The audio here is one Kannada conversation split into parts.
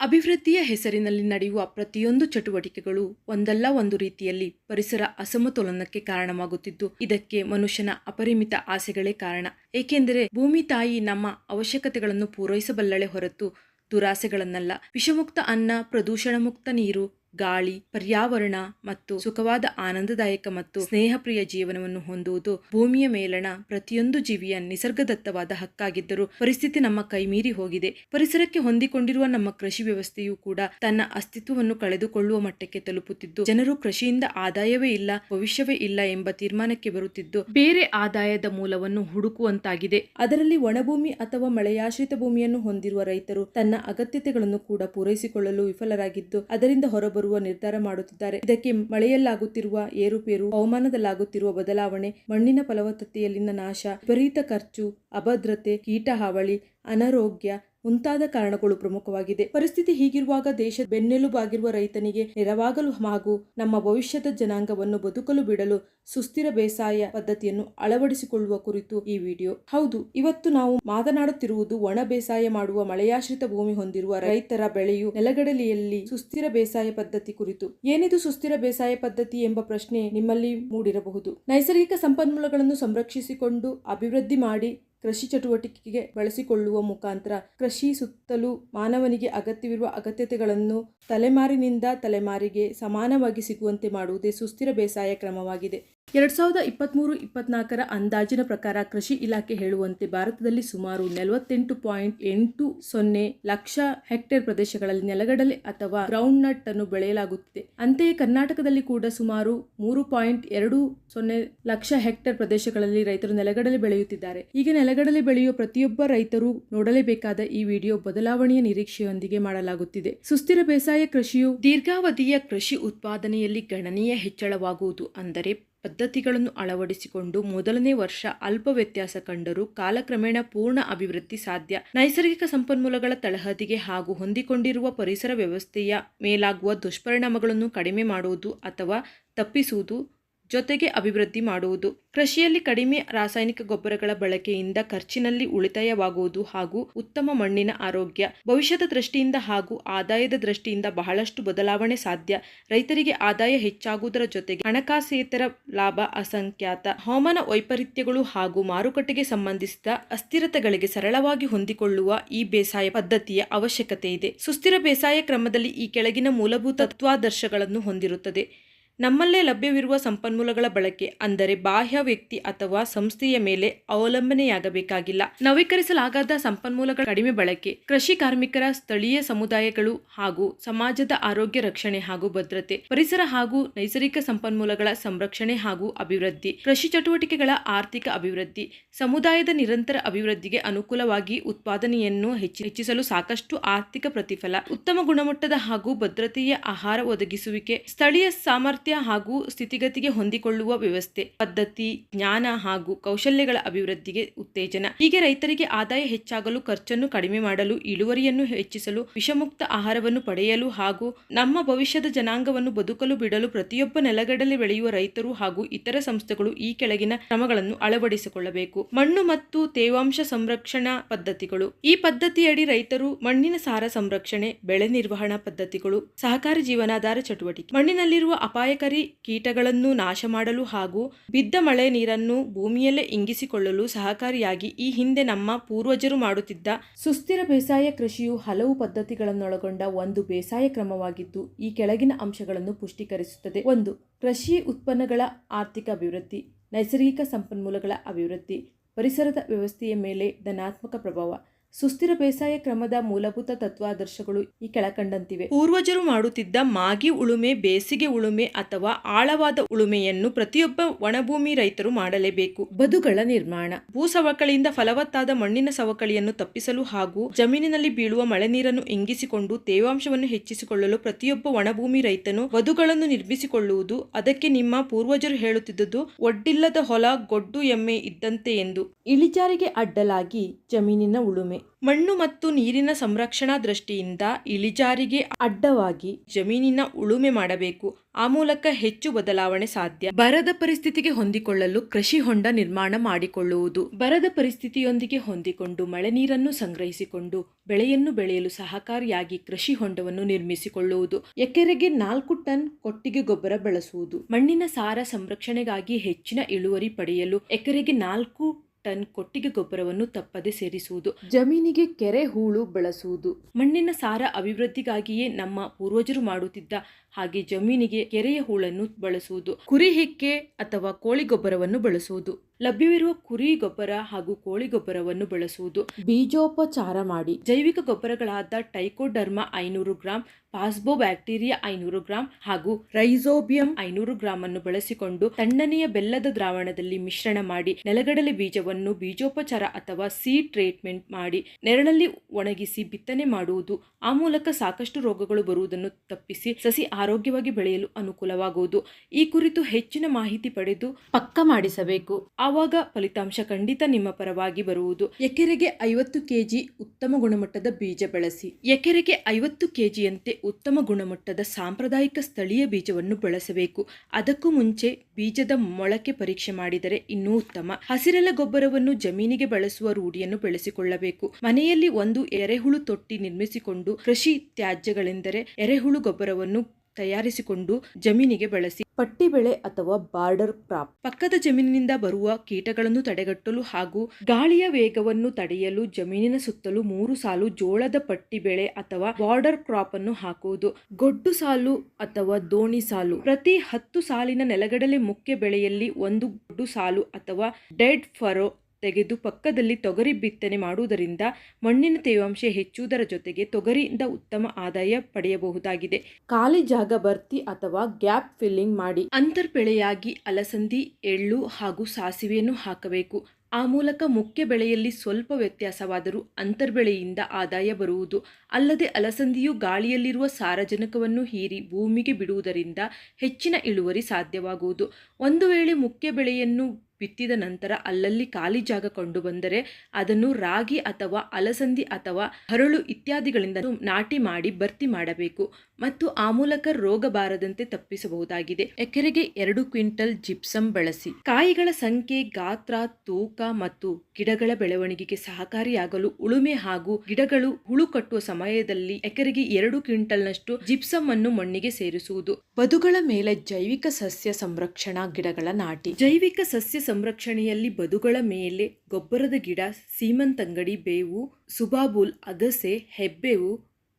ಅಭಿವೃದ್ಧಿಯ ಹೆಸರಿನಲ್ಲಿ ನಡೆಯುವ ಪ್ರತಿಯೊಂದು ಚಟುವಟಿಕೆಗಳು ಒಂದಲ್ಲ ಒಂದು ರೀತಿಯಲ್ಲಿ ಪರಿಸರ ಅಸಮತೋಲನಕ್ಕೆ ಕಾರಣವಾಗುತ್ತಿದ್ದು, ಇದಕ್ಕೆ ಮನುಷ್ಯನ ಅಪರಿಮಿತ ಆಸೆಗಳೇ ಕಾರಣ. ಏಕೆಂದರೆ ಭೂಮಿ ತಾಯಿ ನಮ್ಮ ಅವಶ್ಯಕತೆಗಳನ್ನು ಪೂರೈಸಬಲ್ಲಳೆ ಹೊರತು ದುರಾಸೆಗಳನ್ನಲ್ಲ. ವಿಷಮುಕ್ತ ಅನ್ನ ಪ್ರದೂಷಣ ಮುಕ್ತ ನೀರು ಗಾಳಿ, ಪರ್ಯಾವರಣ ಮತ್ತು ಸುಖವಾದ ಆನಂದದಾಯಕ ಮತ್ತು ಸ್ನೇಹಪ್ರಿಯ ಜೀವನವನ್ನು ಹೊಂದುವುದು ಭೂಮಿಯ ಮೇಲಣ, ಪ್ರತಿಯೊಂದು ಜೀವಿಯ ನಿಸರ್ಗದತ್ತವಾದ ಹಕ್ಕಾಗಿದ್ದರೂ ಪರಿಸ್ಥಿತಿ ನಮ್ಮ ಕೈಮೀರಿ ಹೋಗಿದೆ. ಪರಿಸರಕ್ಕೆ ಹೊಂದಿಕೊಂಡಿರುವ ನಮ್ಮ ಕೃಷಿ ವ್ಯವಸ್ಥೆಯೂ ಕೂಡ ತನ್ನ ಅಸ್ತಿತ್ವವನ್ನು ಕಳೆದುಕೊಳ್ಳುವ ಮಟ್ಟಕ್ಕೆ ತಲುಪುತ್ತಿದ್ದು, ಜನರು ಕೃಷಿಯಿಂದ ಆದಾಯವೇ ಇಲ್ಲ, ಭವಿಷ್ಯವೇ ಇಲ್ಲ ಎಂಬ ತೀರ್ಮಾನಕ್ಕೆ ಬರುತ್ತಿದ್ದು, ಬೇರೆ ಆದಾಯದ ಮೂಲವನ್ನು ಹುಡುಕುವಂತಾಗಿದೆ. ಅದರಲ್ಲಿ ಒಣಭೂಮಿ ಅಥವಾ ಮಳೆಯಾಶ್ರಿತ ಭೂಮಿಯನ್ನು ಹೊಂದಿರುವ ರೈತರು ತನ್ನ ಅಗತ್ಯತೆಗಳನ್ನು ಕೂಡ ಪೂರೈಸಿಕೊಳ್ಳಲು ವಿಫಲರಾಗಿದ್ದು, ಅದರಿಂದ ಹೊರಬರುವ ನಿರ್ಧಾರ ಮಾಡುತ್ತಿದ್ದಾರೆ. ಇದಕ್ಕೆ ಮಳೆಯಲ್ಲಾಗುತ್ತಿರುವ ಏರುಪೇರು, ಹವಾಮಾನದಲ್ಲಾಗುತ್ತಿರುವ ಬದಲಾವಣೆ, ಮಣ್ಣಿನ ಫಲವತ್ತತೆಯಲ್ಲಿನ ನಾಶ, ವಿಪರೀತ ಖರ್ಚು, ಅಭದ್ರತೆ, ಕೀಟ ಹಾವಳಿ, ಅನಾರೋಗ್ಯ ಮುಂತಾದ ಕಾರಣಗಳು ಪ್ರಮುಖವಾಗಿದೆ. ಪರಿಸ್ಥಿತಿ ಹೀಗಿರುವಾಗ ದೇಶದ ಬೆನ್ನೆಲುಬಾಗಿರುವ ರೈತನಿಗೆ ನೆರವಾಗಲು ಹಾಗೂ ನಮ್ಮ ಭವಿಷ್ಯದ ಜನಾಂಗವನ್ನು ಬದುಕಲು ಬಿಡಲು ಸುಸ್ಥಿರ ಬೇಸಾಯ ಪದ್ಧತಿಯನ್ನು ಅಳವಡಿಸಿಕೊಳ್ಳುವ ಕುರಿತು ಈ ವಿಡಿಯೋ. ಹೌದು, ಇವತ್ತು ನಾವು ಮಾತನಾಡುತ್ತಿರುವುದು ಒಣ ಬೇಸಾಯ ಮಾಡುವ ಮಳೆಯಾಶ್ರಿತ ಭೂಮಿ ಹೊಂದಿರುವ ರೈತರ ಬೆಳೆಯು ನೆಲಗಡಲೆಯಲ್ಲಿ ಸುಸ್ಥಿರ ಬೇಸಾಯ ಪದ್ಧತಿ ಕುರಿತು. ಏನಿದು ಸುಸ್ಥಿರ ಬೇಸಾಯ ಪದ್ಧತಿ ಎಂಬ ಪ್ರಶ್ನೆ ನಿಮ್ಮಲ್ಲಿ ಮೂಡಿರಬಹುದು. ನೈಸರ್ಗಿಕ ಸಂಪನ್ಮೂಲಗಳನ್ನು ಸಂರಕ್ಷಿಸಿಕೊಂಡು ಅಭಿವೃದ್ಧಿ ಮಾಡಿ ಕೃಷಿ ಚಟುವಟಿಕೆಗೆ ಬಳಸಿಕೊಳ್ಳುವ ಮುಖಾಂತರ ಕೃಷಿ ಸುತ್ತಲೂ ಮಾನವನಿಗೆ ಅಗತ್ಯವಿರುವ ಅಗತ್ಯತೆಗಳನ್ನು ತಲೆಮಾರಿನಿಂದ ತಲೆಮಾರಿಗೆ ಸಮಾನವಾಗಿ ಸಿಗುವಂತೆ ಮಾಡುವುದೇ ಸುಸ್ಥಿರ ಬೇಸಾಯ ಕ್ರಮವಾಗಿದೆ. ಎರಡ್ ಸಾವಿರದ ಇಪ್ಪತ್ತ್ಮೂರು ಇಪ್ಪತ್ನಾಲ್ಕರ ಅಂದಾಜಿನ ಪ್ರಕಾರ ಕೃಷಿ ಇಲಾಖೆ ಹೇಳುವಂತೆ ಭಾರತದಲ್ಲಿ ಸುಮಾರು ನಲವತ್ತೆಂಟು ಪಾಯಿಂಟ್ ಎಂಟು ಸೊನ್ನೆ ಲಕ್ಷ ಹೆಕ್ಟೇರ್ ಪ್ರದೇಶಗಳಲ್ಲಿ ನೆಲಗಡಲೆ ಅಥವಾ ಗ್ರೌಂಡ್ ನಟ್ ಅನ್ನು ಬೆಳೆಯಲಾಗುತ್ತಿದೆ. ಅಂತೆಯೇ ಕರ್ನಾಟಕದಲ್ಲಿ ಕೂಡ ಸುಮಾರು ಮೂರು ಪಾಯಿಂಟ್ ಎರಡು ಸೊನ್ನೆ ಲಕ್ಷ ಹೆಕ್ಟೇರ್ ಪ್ರದೇಶಗಳಲ್ಲಿ ರೈತರು ನೆಲಗಡಲೆ ಬೆಳೆಯುತ್ತಿದ್ದಾರೆ. ಈಗ ನೆಲಗಡಲೆ ಬೆಳೆಯುವ ಪ್ರತಿಯೊಬ್ಬ ರೈತರು ನೋಡಲೇಬೇಕಾದ ಈ ವಿಡಿಯೋ ಬದಲಾವಣೆಯ ನಿರೀಕ್ಷೆಯೊಂದಿಗೆ ಮಾಡಲಾಗುತ್ತಿದೆ. ಸುಸ್ಥಿರ ಬೇಸಾಯ ಕೃಷಿಯು ದೀರ್ಘಾವಧಿಯ ಕೃಷಿ ಉತ್ಪಾದನೆಯಲ್ಲಿ ಗಣನೀಯ ಹೆಚ್ಚಳವಾಗುವುದು ಅಂದರೆ ಪದ್ಧತಿಗಳನ್ನು ಅಳವಡಿಸಿಕೊಂಡು ಮೊದಲನೇ ವರ್ಷ ಅಲ್ಪ ವ್ಯತ್ಯಾಸ ಕಂಡರೂ ಕಾಲಕ್ರಮೇಣ ಪೂರ್ಣ ಅಭಿವೃದ್ಧಿ ಸಾಧ್ಯ. ನೈಸರ್ಗಿಕ ಸಂಪನ್ಮೂಲಗಳ ತಳಹದಿಗೆ ಹಾಗೂ ಹೊಂದಿಕೊಂಡಿರುವ ಪರಿಸರ ವ್ಯವಸ್ಥೆಯ ಮೇಲಾಗುವ ದುಷ್ಪರಿಣಾಮಗಳನ್ನು ಕಡಿಮೆ ಮಾಡುವುದು ಅಥವಾ ತಪ್ಪಿಸುವುದು ಜೊತೆಗೆ ಅಭಿವೃದ್ಧಿ ಮಾಡುವುದು. ಕೃಷಿಯಲ್ಲಿ ಕಡಿಮೆ ರಾಸಾಯನಿಕ ಗೊಬ್ಬರಗಳ ಬಳಕೆಯಿಂದ ಖರ್ಚಿನಲ್ಲಿ ಉಳಿತಾಯವಾಗುವುದು ಹಾಗೂ ಉತ್ತಮ ಮಣ್ಣಿನ ಆರೋಗ್ಯ, ಭವಿಷ್ಯದ ದೃಷ್ಟಿಯಿಂದ ಹಾಗೂ ಆದಾಯದ ದೃಷ್ಟಿಯಿಂದ ಬಹಳಷ್ಟು ಬದಲಾವಣೆ ಸಾಧ್ಯ. ರೈತರಿಗೆ ಆದಾಯ ಹೆಚ್ಚಾಗುವುದರ ಜೊತೆಗೆ ಹಣಕಾಸೇತರ ಲಾಭ ಅಸಂಖ್ಯಾತ. ಹವಾಮಾನ ವೈಪರೀತ್ಯಗಳು ಹಾಗೂ ಮಾರುಕಟ್ಟೆಗೆ ಸಂಬಂಧಿಸಿದ ಅಸ್ಥಿರತೆಗಳಿಗೆ ಸರಳವಾಗಿ ಹೊಂದಿಕೊಳ್ಳುವ ಈ ಬೇಸಾಯ ಪದ್ಧತಿಯ ಅವಶ್ಯಕತೆ ಇದೆ ಸುಸ್ಥಿರ ಬೇಸಾಯ ಕ್ರಮದಲ್ಲಿ ಈ ಕೆಳಗಿನ ಮೂಲಭೂತ ತತ್ವಾದರ್ಶಗಳನ್ನು ಹೊಂದಿರುತ್ತದೆ. ನಮ್ಮಲ್ಲೇ ಲಭ್ಯವಿರುವ ಸಂಪನ್ಮೂಲಗಳ ಬಳಕೆ, ಅಂದರೆ ಬಾಹ್ಯ ವ್ಯಕ್ತಿ ಅಥವಾ ಸಂಸ್ಥೆಯ ಮೇಲೆ ಅವಲಂಬನೆಯಾಗಬೇಕಾಗಿಲ್ಲ. ನವೀಕರಿಸಲಾಗದ ಸಂಪನ್ಮೂಲಗಳ ಕಡಿಮೆ ಬಳಕೆ, ಕೃಷಿ ಕಾರ್ಮಿಕರ ಸ್ಥಳೀಯ ಸಮುದಾಯಗಳು ಹಾಗೂ ಸಮಾಜದ ಆರೋಗ್ಯ ರಕ್ಷಣೆ ಹಾಗೂ ಭದ್ರತೆ, ಪರಿಸರ ಹಾಗೂ ನೈಸರ್ಗಿಕ ಸಂಪನ್ಮೂಲಗಳ ಸಂರಕ್ಷಣೆ ಹಾಗೂ ಅಭಿವೃದ್ಧಿ, ಕೃಷಿ ಚಟುವಟಿಕೆಗಳ ಆರ್ಥಿಕ ಅಭಿವೃದ್ಧಿ, ಸಮುದಾಯದ ನಿರಂತರ ಅಭಿವೃದ್ಧಿಗೆ ಅನುಕೂಲವಾಗಿ ಉತ್ಪಾದನೆಯನ್ನು ಹೆಚ್ಚಿ, ಹೆಚ್ಚಿಸಲು ಸಾಕಷ್ಟು ಆರ್ಥಿಕ ಪ್ರತಿಫಲ, ಉತ್ತಮ ಗುಣಮಟ್ಟದ ಹಾಗೂ ಭದ್ರತೆಯ ಆಹಾರ ಒದಗಿಸುವಿಕೆ, ಸ್ಥಳೀಯ ಸಾಮರ್ಥ್ಯ ಹಾಗೂ ಸ್ಥಿತಿಗತಿಗೆ ಹೊಂದಿಕೊಳ್ಳುವ ವ್ಯವಸ್ಥೆ, ಪದ್ಧತಿ, ಜ್ಞಾನ ಹಾಗೂ ಕೌಶಲ್ಯಗಳ ಅಭಿವೃದ್ಧಿಗೆ ಉತ್ತೇಜನ. ಹೀಗೆ ರೈತರಿಗೆ ಆದಾಯ ಹೆಚ್ಚಾಗಲು, ಖರ್ಚನ್ನು ಕಡಿಮೆ ಮಾಡಲು, ಇಳುವರಿಯನ್ನು ಹೆಚ್ಚಿಸಲು, ವಿಷಮುಕ್ತ ಆಹಾರವನ್ನು ಪಡೆಯಲು ಹಾಗೂ ನಮ್ಮ ಭವಿಷ್ಯದ ಜನಾಂಗವನ್ನು ಬದುಕಲು ಬಿಡಲು ಪ್ರತಿಯೊಬ್ಬ ನೆಲಗಡಲೆ ಬೆಳೆಯುವ ರೈತರು ಹಾಗೂ ಇತರ ಸಂಸ್ಥೆಗಳು ಈ ಕೆಳಗಿನ ಕ್ರಮಗಳನ್ನು ಅಳವಡಿಸಿಕೊಳ್ಳಬೇಕು. ಮಣ್ಣು ಮತ್ತು ತೇವಾಂಶ ಸಂರಕ್ಷಣಾ ಪದ್ಧತಿಗಳು. ಈ ಪದ್ಧತಿಯಡಿ ರೈತರು ಮಣ್ಣಿನ ಸಾರ ಸಂರಕ್ಷಣೆ, ಬೆಳೆ ನಿರ್ವಹಣಾ ಪದ್ಧತಿಗಳು, ಸಹಕಾರಿ ಜೀವನಾಧಾರ ಚಟುವಟಿಕೆ. ಮಣ್ಣಿನಲ್ಲಿರುವ ಅಪಾಯಕಾರಿ ಕೀಟಗಳನ್ನು ನಾಶ ಮಾಡಲು ಹಾಗೂ ಬಿದ್ದ ಮಳೆ ನೀರನ್ನು ಭೂಮಿಯಲ್ಲೇ ಇಂಗಿಸಿಕೊಳ್ಳಲು ಸಹಕಾರಿಯಾಗಿ ಈ ಹಿಂದೆ ನಮ್ಮ ಪೂರ್ವಜರು ಮಾಡುತ್ತಿದ್ದ ಸುಸ್ಥಿರ ಬೇಸಾಯ ಕೃಷಿಯು ಹಲವು ಪದ್ಧತಿಗಳನ್ನೊಳಗೊಂಡ ಒಂದು ಬೇಸಾಯ ಕ್ರಮವಾಗಿದ್ದು, ಈ ಕೆಳಗಿನ ಅಂಶಗಳನ್ನು ಪುಷ್ಟೀಕರಿಸುತ್ತದೆ. ಒಂದು, ಕೃಷಿ ಉತ್ಪನ್ನಗಳ ಆರ್ಥಿಕ ಅಭಿವೃದ್ಧಿ, ನೈಸರ್ಗಿಕ ಸಂಪನ್ಮೂಲಗಳ ಅಭಿವೃದ್ಧಿ, ಪರಿಸರದ ವ್ಯವಸ್ಥೆಯ ಮೇಲೆ ಧನಾತ್ಮಕ ಪ್ರಭಾವ. ಸುಸ್ಥಿರ ಬೇಸಾಯ ಕ್ರಮದ ಮೂಲಭೂತ ತತ್ವಾದರ್ಶಗಳು ಈ ಕೆಳಕಂಡಂತಿವೆ. ಪೂರ್ವಜರು ಮಾಡುತ್ತಿದ್ದ ಮಾಗಿ ಉಳುಮೆ ಬೇಸಿಗೆ ಉಳುಮೆ ಅಥವಾ ಆಳವಾದ ಉಳುಮೆಯನ್ನು ಪ್ರತಿಯೊಬ್ಬ ಒಣಭೂಮಿ ರೈತರು ಮಾಡಲೇಬೇಕು. ಬದುಗಳ ನಿರ್ಮಾಣ. ಭೂ ಸವಕಳಿಯಿಂದ ಫಲವತ್ತಾದ ಮಣ್ಣಿನ ಸವಕಳಿಯನ್ನು ತಪ್ಪಿಸಲು ಹಾಗೂ ಜಮೀನಿನಲ್ಲಿ ಬೀಳುವ ಮಳೆ ನೀರನ್ನು ಇಂಗಿಸಿಕೊಂಡು ತೇವಾಂಶವನ್ನು ಹೆಚ್ಚಿಸಿಕೊಳ್ಳಲು ಪ್ರತಿಯೊಬ್ಬ ಒಣಭೂಮಿ ರೈತನು ಬದುಗಳನ್ನು ನಿರ್ಮಿಸಿಕೊಳ್ಳುವುದು ಅದಕ್ಕೆ ನಿಮ್ಮ ಪೂರ್ವಜರು ಹೇಳುತ್ತಿದ್ದುದು ಒಡ್ಡಿಲ್ಲದ ಹೊಲ ಗೊಡ್ಡು ಎಮ್ಮೆ ಇದ್ದಂತೆ ಎಂದು. ಇಳಿಜಾರಿಗೆ ಅಡ್ಡಲಾಗಿ ಜಮೀನಿನ ಉಳುಮೆ. ಮಣ್ಣು ಮತ್ತು ನೀರಿನ ಸಂರಕ್ಷಣಾ ದೃಷ್ಟಿಯಿಂದ ಇಳಿಜಾರಿಗೆ ಅಡ್ಡವಾಗಿ ಜಮೀನಿನ ಉಳುಮೆ ಮಾಡಬೇಕು. ಆ ಮೂಲಕ ಹೆಚ್ಚು ಬದಲಾವಣೆ ಸಾಧ್ಯ. ಬರದ ಪರಿಸ್ಥಿತಿಗೆ ಹೊಂದಿಕೊಳ್ಳಲು ಕೃಷಿ ಹೊಂಡ ನಿರ್ಮಾಣ ಮಾಡಿಕೊಳ್ಳುವುದು. ಬರದ ಪರಿಸ್ಥಿತಿಯೊಂದಿಗೆ ಹೊಂದಿಕೊಂಡು ಮಳೆ ನೀರನ್ನು ಸಂಗ್ರಹಿಸಿಕೊಂಡು ಬೆಳೆಯನ್ನು ಬೆಳೆಯಲು ಸಹಕಾರಿಯಾಗಿ ಕೃಷಿ ಹೊಂಡವನ್ನು ನಿರ್ಮಿಸಿಕೊಳ್ಳುವುದು. ಎಕರೆಗೆ ನಾಲ್ಕು ಟನ್ ಕೊಟ್ಟಿಗೆ ಗೊಬ್ಬರ ಬಳಸುವುದು. ಮಣ್ಣಿನ ಸಾರ ಸಂರಕ್ಷಣೆಗಾಗಿ ಹೆಚ್ಚಿನ ಇಳುವರಿ ಪಡೆಯಲು ಎಕರೆಗೆ ನಾಲ್ಕು ಟನ್ ಕೊಟ್ಟಿಗೆ ಗೊಬ್ಬರವನ್ನು ತಪ್ಪದೆ ಸೇರಿಸುವುದು. ಜಮೀನಿಗೆ ಕೆರೆ ಹೂಳು ಬಳಸುವುದು. ಮಣ್ಣಿನ ಸಾರ ಅಭಿವೃದ್ಧಿಗಾಗಿಯೇ ನಮ್ಮ ಪೂರ್ವಜರು ಮಾಡುತ್ತಿದ್ದ ಹಾಗೆ ಜಮೀನಿಗೆ ಕೆರೆಯ ಹೂಳನ್ನು ಬಳಸುವುದು. ಕುರಿ ಹಿಕ್ಕೆ ಅಥವಾ ಕೋಳಿ ಗೊಬ್ಬರವನ್ನು ಬಳಸುವುದು. ಲಭ್ಯವಿರುವ ಕುರಿ ಗೊಬ್ಬರ ಹಾಗೂ ಕೋಳಿ ಗೊಬ್ಬರವನ್ನು ಬಳಸುವುದು. ಬೀಜೋಪಚಾರ ಮಾಡಿ. ಜೈವಿಕ ಗೊಬ್ಬರಗಳಾದ ಟೈಕೋಡರ್ಮಾ ಐನೂರು ಗ್ರಾಂ ಪಾಸ್ಬೋ ಬ್ಯಾಕ್ಟೀರಿಯಾ ಐನೂರು ಗ್ರಾಂ ಹಾಗೂ ರೈಸೋಬಿಯಂ ಐನೂರು ಗ್ರಾಂ ಅನ್ನು ಬಳಸಿಕೊಂಡು ತಣ್ಣನೆಯ ಬೆಲ್ಲದ ದ್ರಾವಣದಲ್ಲಿ ಮಿಶ್ರಣ ಮಾಡಿ ನೆಲಗಡಲೆ ಬೀಜವನ್ನು ಬೀಜೋಪಚಾರ ಅಥವಾ ಸಿ ಟ್ರೀಟ್ಮೆಂಟ್ ಮಾಡಿ ನೆರಳಲ್ಲಿ ಒಣಗಿಸಿ ಬಿತ್ತನೆ ಮಾಡುವುದು. ಆ ಮೂಲಕ ಸಾಕಷ್ಟು ರೋಗಗಳು ಬರುವುದನ್ನು ತಪ್ಪಿಸಿ ಸಸಿ ಆರೋಗ್ಯವಾಗಿ ಬೆಳೆಯಲು ಅನುಕೂಲವಾಗುವುದು. ಈ ಕುರಿತು ಹೆಚ್ಚಿನ ಮಾಹಿತಿ ಪಡೆದು ಪಕ್ಕ ಮಾಡಿಸಬೇಕು. ಆವಾಗ ಫಲಿತಾಂಶ ಖಂಡಿತ ನಿಮ್ಮ ಪರವಾಗಿ ಬರುವುದು? ಎಕರೆಗೆ ಐವತ್ತು ಕೆಜಿ ಉತ್ತಮ ಗುಣಮಟ್ಟದ ಬೀಜ ಬಳಸಿ. ಎಕರೆಗೆ ಐವತ್ತು ಕೆಜಿಯಂತೆ ಉತ್ತಮ ಗುಣಮಟ್ಟದ ಸಾಂಪ್ರದಾಯಿಕ ಸ್ಥಳೀಯ ಬೀಜವನ್ನು ಬಳಸಬೇಕು. ಅದಕ್ಕೂ ಮುಂಚೆ ಬೀಜದ ಮೊಳಕೆ ಪರೀಕ್ಷೆ ಮಾಡಿದರೆ ಇನ್ನೂ ಉತ್ತಮ. ಹಸಿರೆಲ ಗೊಬ್ಬರವನ್ನು ಜಮೀನಿಗೆ ಬಳಸುವ ರೂಢಿಯನ್ನು ಬೆಳೆಸಿಕೊಳ್ಳಬೇಕು. ಮನೆಯಲ್ಲಿ ಒಂದು ಎರೆಹುಳು ತೊಟ್ಟಿ ನಿರ್ಮಿಸಿಕೊಂಡು ಕೃಷಿ ತ್ಯಾಜ್ಯಗಳೆಂದರೆ ಎರೆಹುಳು ಗೊಬ್ಬರವನ್ನು ತಯಾರಿಸಿಕೊಂಡು ಜಮೀನಿಗೆ ಬಳಸಿ. ಪಟ್ಟಿ ಬೆಳೆ ಅಥವಾ ಬಾರ್ಡರ್ ಕ್ರಾಪ್ ಪಕ್ಕದ ಜಮೀನಿನಿಂದ ಬರುವ ಕೀಟಗಳನ್ನು ತಡೆಗಟ್ಟಲು ಹಾಗೂ ಗಾಳಿಯ ವೇಗವನ್ನು ತಡೆಯಲು ಜಮೀನಿನ ಸುತ್ತಲೂ ಮೂರು ಸಾಲು ಜೋಳದ ಪಟ್ಟಿ ಬೆಳೆ ಅಥವಾ ಬಾರ್ಡರ್ ಕ್ರಾಪ್ ಅನ್ನು ಹಾಕುವುದು. ಗೊಡ್ಡು ಸಾಲು ಅಥವಾ ದೋಣಿ ಸಾಲು. ಪ್ರತಿ ಹತ್ತು ಸಾಲಿನ ನೆಲಗಡಲೆ ಮುಖ್ಯ ಬೆಳೆಯಲ್ಲಿ ಒಂದು ಗೊಡ್ಡು ಸಾಲು ಅಥವಾ ಡೆಡ್ ಫರೋ ತೆಗೆದು ಪಕ್ಕದಲ್ಲಿ ತೊಗರಿ ಬಿತ್ತನೆ ಮಾಡುವುದರಿಂದ ಮಣ್ಣಿನ ತೇವಾಂಶ ಹೆಚ್ಚುವುದರ ಜೊತೆಗೆ ತೊಗರಿಯಿಂದ ಉತ್ತಮ ಆದಾಯ ಪಡೆಯಬಹುದಾಗಿದೆ. ಖಾಲಿ ಜಾಗ ಭರ್ತಿ ಅಥವಾ ಗ್ಯಾಪ್ ಫಿಲ್ಲಿಂಗ್ ಮಾಡಿ. ಅಂತರ್ ಬೆಳೆಯಾಗಿ ಅಲಸಂದಿ, ಎಳ್ಳು ಹಾಗೂ ಸಾಸಿವೆಯನ್ನು ಹಾಕಬೇಕು. ಆ ಮೂಲಕ ಮುಖ್ಯ ಬೆಳೆಯಲ್ಲಿ ಸ್ವಲ್ಪ ವ್ಯತ್ಯಾಸವಾದರೂ ಅಂತರ್ಬೆಳೆಯಿಂದ ಆದಾಯ ಬರುವುದು. ಅಲ್ಲದೆ ಅಲಸಂದಿಯು ಗಾಳಿಯಲ್ಲಿರುವ ಸಾರಜನಕವನ್ನು ಹೀರಿ ಭೂಮಿಗೆ ಬಿಡುವುದರಿಂದ ಹೆಚ್ಚಿನ ಇಳುವರಿ ಸಾಧ್ಯವಾಗುವುದು. ಒಂದು ವೇಳೆ ಮುಖ್ಯ ಬೆಳೆಯನ್ನು ಬಿತ್ತಿದ ನಂತರ ಅಲ್ಲಲ್ಲಿ ಖಾಲಿ ಜಾಗ ಕಂಡುಬಂದರೆ ಅದನ್ನು ರಾಗಿ ಅಥವಾ ಅಲಸಂದಿ ಅಥವಾ ಹರಳು ಇತ್ಯಾದಿಗಳಿಂದ ನಾಟಿ ಮಾಡಿ ಭರ್ತಿ ಮಾಡಬೇಕು ಮತ್ತು ಆ ಮೂಲಕ ರೋಗ ಬಾರದಂತೆ ತಪ್ಪಿಸಬಹುದಾಗಿದೆ. ಎಕರೆಗೆ ಎರಡು ಕ್ವಿಂಟಲ್ ಜಿಪ್ಸಮ್ ಬಳಸಿ. ಕಾಯಿಗಳ ಸಂಖ್ಯೆ, ಗಾತ್ರ, ತೂಕ ಮತ್ತು ಗಿಡಗಳ ಬೆಳವಣಿಗೆಗೆ ಸಹಕಾರಿಯಾಗಲು ಉಳುಮೆ ಹಾಗೂ ಗಿಡಗಳು ಹುಳು ಕಟ್ಟುವ ಸಮಯದಲ್ಲಿ ಎಕರೆಗೆ ಎರಡು ಕ್ವಿಂಟಲ್ನಷ್ಟು ಜಿಪ್ಸಂ ಅನ್ನು ಮಣ್ಣಿಗೆ ಸೇರಿಸುವುದು. ಬದುಗಳ ಮೇಲೆ ಜೈವಿಕ ಸಸ್ಯ ಸಂರಕ್ಷಣಾ ಗಿಡಗಳ ನಾಟಿ. ಜೈವಿಕ ಸಸ್ಯ ಸಂರಕ್ಷಣೆಯಲ್ಲಿ ಬದುಗಳ ಮೇಲೆ ಗೊಬ್ಬರದ ಗಿಡ ಸೀಮಂತಂಗಡಿ ಬೇವು, ಸುಬಾಬುಲ್, ಅಗಸೆ, ಹೆಬ್ಬೇವು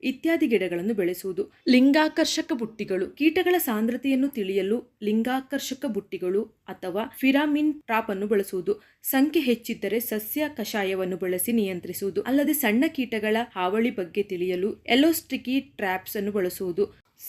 ಇತ್ಯಾದಿ ಗಿಡಗಳನ್ನು ಬೆಳೆಸುವುದು. ಲಿಂಗಾಕರ್ಷಕ ಬುಟ್ಟಿಗಳು. ಕೀಟಗಳ ಸಾಂದ್ರತೆಯನ್ನು ತಿಳಿಯಲು ಲಿಂಗಾಕರ್ಷಕ ಬುಟ್ಟಿಗಳು ಅಥವಾ ಫಿರಾಮಿನ್ ಟ್ರಾಪ್ ಅನ್ನು ಬಳಸುವುದು. ಸಂಖ್ಯೆ ಹೆಚ್ಚಿದ್ದರೆ ಸಸ್ಯ ಕಷಾಯವನ್ನು ಬಳಸಿ ನಿಯಂತ್ರಿಸುವುದು. ಅಲ್ಲದೆ ಸಣ್ಣ ಕೀಟಗಳ ಹಾವಳಿ ಬಗ್ಗೆ ತಿಳಿಯಲು ಎಲೋಸ್ಟಿಕಿ ಟ್ರಾಪ್ಸ್ ಅನ್ನು ಬಳಸುವುದು.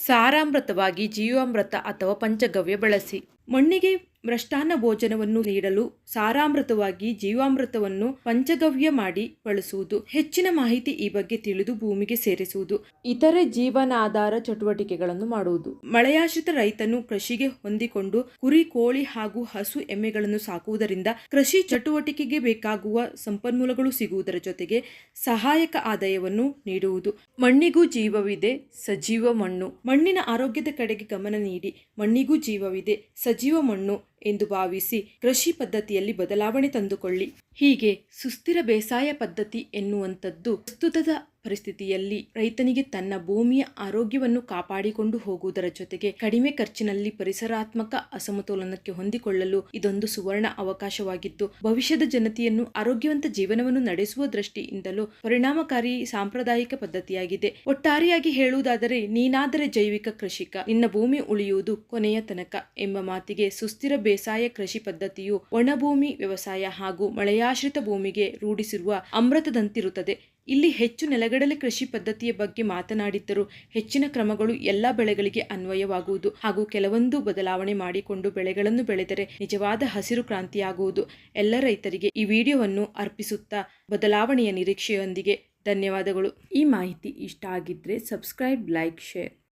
ಸಾರಾಮೃತವಾಗಿ ಜೀವಾಮೃತ ಅಥವಾ ಪಂಚಗವ್ಯ ಬಳಸಿ. ಮಣ್ಣಿಗೆ ಮೃಷ್ಟಾನ್ನ ಭೋಜನವನ್ನು ನೀಡಲು ಸಾರಾಮೃತವಾಗಿ ಜೀವಾಮೃತವನ್ನು ಪಂಚಗವ್ಯ ಮಾಡಿ ಬಳಸುವುದು. ಹೆಚ್ಚಿನ ಮಾಹಿತಿ ಈ ಬಗ್ಗೆ ತಿಳಿದು ಭೂಮಿಗೆ ಸೇರಿಸುವುದು. ಇತರೆ ಜೀವನಾಧಾರ ಚಟುವಟಿಕೆಗಳನ್ನು ಮಾಡುವುದು. ಮಳೆಯಾಶ್ರಿತ ರೈತನು ಕೃಷಿಗೆ ಹೊಂದಿಕೊಂಡು ಕುರಿ, ಕೋಳಿ ಹಾಗೂ ಹಸು ಎಮ್ಮೆಗಳನ್ನು ಸಾಕುವುದರಿಂದ ಕೃಷಿ ಚಟುವಟಿಕೆಗೆ ಬೇಕಾಗುವ ಸಂಪನ್ಮೂಲಗಳು ಸಿಗುವುದರ ಜೊತೆಗೆ ಸಹಾಯಕ ಆದಾಯವನ್ನು ನೀಡುವುದು. ಮಣ್ಣಿಗೂ ಜೀವವಿದೆ, ಸಜೀವ ಮಣ್ಣು. ಮಣ್ಣಿನ ಆರೋಗ್ಯದ ಕಡೆಗೆ ಗಮನ ನೀಡಿ, ಮಣ್ಣಿಗೂ ಜೀವವಿದೆ ಸಜೀವ ಮಣ್ಣು. ಎಂದು ಭಾವಿಸಿ ಕೃಷಿ ಪದ್ಧತಿಯಲ್ಲಿ ಬದಲಾವಣೆ ತಂದುಕೊಳ್ಳಿ. ಹೀಗೆ ಸುಸ್ಥಿರ ಬೇಸಾಯ ಪದ್ಧತಿ ಎನ್ನುವಂಥದ್ದು ಪ್ರಸ್ತುತದ ಪರಿಸ್ಥಿತಿಯಲ್ಲಿ ರೈತನಿಗೆ ತನ್ನ ಭೂಮಿಯ ಆರೋಗ್ಯವನ್ನು ಕಾಪಾಡಿಕೊಂಡು ಹೋಗುವುದರ ಜೊತೆಗೆ ಕಡಿಮೆ ಖರ್ಚಿನಲ್ಲಿ ಪರಿಸರಾತ್ಮಕ ಅಸಮತೋಲನಕ್ಕೆ ಹೊಂದಿಕೊಳ್ಳಲು ಇದೊಂದು ಸುವರ್ಣ ಅವಕಾಶವಾಗಿದ್ದು, ಭವಿಷ್ಯದ ಜನತೆಯನ್ನು ಆರೋಗ್ಯವಂತ ಜೀವನವನ್ನು ನಡೆಸುವ ದೃಷ್ಟಿಯಿಂದಲೂ ಪರಿಣಾಮಕಾರಿ ಸಾಂಪ್ರದಾಯಿಕ ಪದ್ಧತಿಯಾಗಿದೆ. ಒಟ್ಟಾರೆಯಾಗಿ ಹೇಳುವುದಾದರೆ, ನೀನಾದರೆ ಜೈವಿಕ ಕೃಷಿಕ, ನಿನ್ನ ಭೂಮಿ ಉಳಿಯುವುದು ಕೊನೆಯ ತನಕ ಎಂಬ ಮಾತಿಗೆ ಸುಸ್ಥಿರ ಬೇಸಾಯ ಕೃಷಿ ಪದ್ಧತಿಯು ಒಣಭೂಮಿ ವ್ಯವಸಾಯ ಹಾಗೂ ಮಳೆಯಾಶ್ರಿತ ಭೂಮಿಗೆ ರೂಢಿಸಿರುವ ಅಮೃತದಂತಿರುತ್ತದೆ. ಇಲ್ಲಿ ಹೆಚ್ಚು ನೆಲಗಡಲೆ ಕೃಷಿ ಪದ್ಧತಿಯ ಬಗ್ಗೆ ಮಾತನಾಡಿದ್ದರೂ ಹೆಚ್ಚಿನ ಕ್ರಮಗಳು ಎಲ್ಲ ಬೆಳೆಗಳಿಗೆ ಅನ್ವಯವಾಗುವುದು ಹಾಗೂ ಕೆಲವೊಂದು ಬದಲಾವಣೆ ಮಾಡಿಕೊಂಡು ಬೆಳೆಗಳನ್ನು ಬೆಳೆದರೆ ನಿಜವಾದ ಹಸಿರು ಕ್ರಾಂತಿಯಾಗುವುದು. ಎಲ್ಲ ರೈತರಿಗೆ ಈ ವಿಡಿಯೋವನ್ನು ಅರ್ಪಿಸುತ್ತಾ ಬದಲಾವಣೆಯ ನಿರೀಕ್ಷೆಯೊಂದಿಗೆ ಧನ್ಯವಾದಗಳು. ಈ ಮಾಹಿತಿ ಇಷ್ಟ ಆಗಿದ್ರೆ ಸಬ್ಸ್ಕ್ರೈಬ್, ಲೈಕ್, ಶೇರ್.